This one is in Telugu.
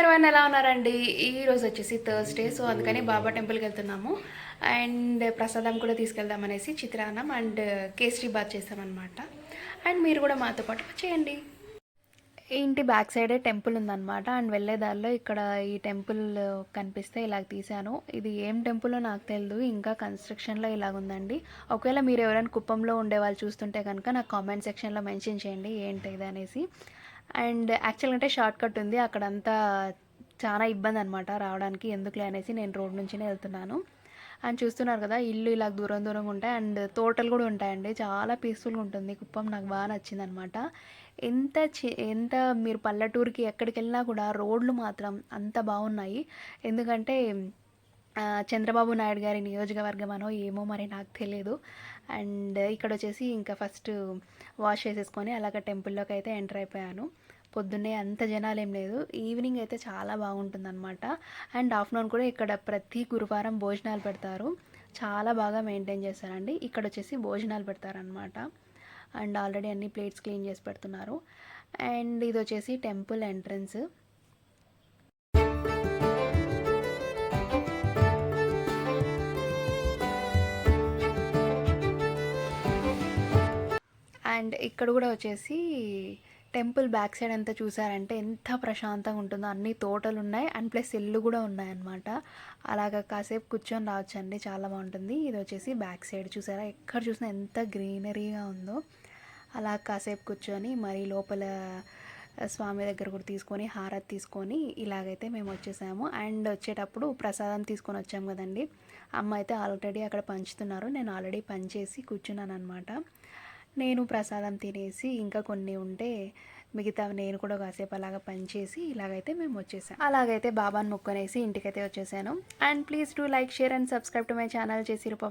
మీరు ఎలా ఉన్నారండి? ఈరోజు వచ్చేసి థర్స్డే సో అందుకని బాబా టెంపుల్కి వెళ్తున్నాము. అండ్ ప్రసాదం కూడా తీసుకెళ్దాం అనేసి చిత్రాన్నం అండ్ కేసరి బాత్ చేస్తామన్నమాట అండ్ మీరు కూడా మాతో పాటు వచ్చేయండి. ఇంటి బ్యాక్ సైడే టెంపుల్ ఉందన్నమాట. అండ్ వెళ్ళేదారిలో ఇక్కడ ఈ టెంపుల్ కనిపిస్తే ఇలాగ తీశాను. ఇది ఏం టెంపుల్ నాకు తెలియదు ఇంకా కన్స్ట్రక్షన్లో ఇలాగ ఉందండి. ఒకవేళ మీరు ఎవరైనా కుప్పంలో ఉండే వాళ్ళు చూస్తుంటే కనుక నాకు కామెంట్ సెక్షన్లో మెన్షన్ చేయండి ఏంటి ఇది అనేసి. అండ్ యాక్చువల్గా అంటే షార్ట్ కట్ ఉంది. అక్కడంతా చాలా ఇబ్బంది అనమాట రావడానికి ఎందుకులే అనేసి నేను రోడ్ నుంచినే వెళ్తున్నాను. అండ్ చూస్తున్నారు కదా ఇల్లు ఇలా దూరం దూరంగా ఉంటాయి. అండ్ తోటలు కూడా ఉంటాయండి. చాలా పీస్ఫుల్గా ఉంటుంది. కుప్పం నాకు బాగా నచ్చింది అనమాట ఎంత చి ఎంత మీరు పల్లెటూరుకి ఎక్కడికి వెళ్ళినా కూడా రోడ్లు మాత్రం అంత బాగున్నాయి. ఎందుకంటే చంద్రబాబు నాయుడు గారి నియోజకవర్గం అనో ఏమో మరి నాకు తెలియదు అండ్ ఇక్కడ వచ్చేసి ఇంకా ఫస్ట్ వాష్ చేసేసుకొని అలాగ టెంపుల్లోకి అయితే ఎంటర్ అయిపోయాను. పొద్దున్నే అంత జనాలు ఏం లేదు. ఈవినింగ్ అయితే చాలా బాగుంటుందన్నమాట. అండ్ ఆఫ్టర్నూన్ కూడా ఇక్కడ ప్రతి గురువారం భోజనాలు పెడతారు. చాలా బాగా మెయింటైన్ చేస్తారండి. ఇక్కడ వచ్చేసి భోజనాలు పెడతారనమాట అండ్ ఆల్రెడీ అన్ని ప్లేట్స్ క్లీన్ చేసి పెడుతున్నారు. అండ్ ఇది వచ్చేసి టెంపుల్ ఎంట్రన్స్. అండ్ ఇక్కడ కూడా వచ్చేసి టెంపుల్ బ్యాక్ సైడ్ అంతా చూసారంటే ఎంత ప్రశాంతంగా ఉంటుందో అన్ని తోటలు ఉన్నాయి అండ్ ప్లస్ ఇల్లు కూడా ఉన్నాయన్నమాట. అలాగ కాసేపు కూర్చొని రావచ్చండి చాలా బాగుంటుంది. ఇది వచ్చేసి బ్యాక్ సైడ్ చూసారా? ఎక్కడ చూసినా ఎంత గ్రీనరీగా ఉందో. అలా కాసేపు కూర్చొని మరి లోపల స్వామి దగ్గర కూడా తీసుకొని హారతి తీసుకొని ఇలాగైతే మేము వచ్చేసాము. అండ్ వచ్చేటప్పుడు ప్రసాదం తీసుకొని వచ్చాము కదండి. అమ్మ అయితే ఆల్రెడీ అక్కడ పంచుతున్నారు. నేను ఆల్రెడీ పంచేసి కూర్చున్నాను అనమాట నేను ప్రసాదం తినేసి ఇంకా కొన్ని ఉంటే మిగతా నేను కూడా కాసేపు అలాగ పనిచేసి ఇలాగైతే మేము వచ్చేసాం. అలాగైతే బాబాని మొక్కనేసి ఇంటికైతే వచ్చేసాను. And please do like share and subscribe to my channel. చేసి రూప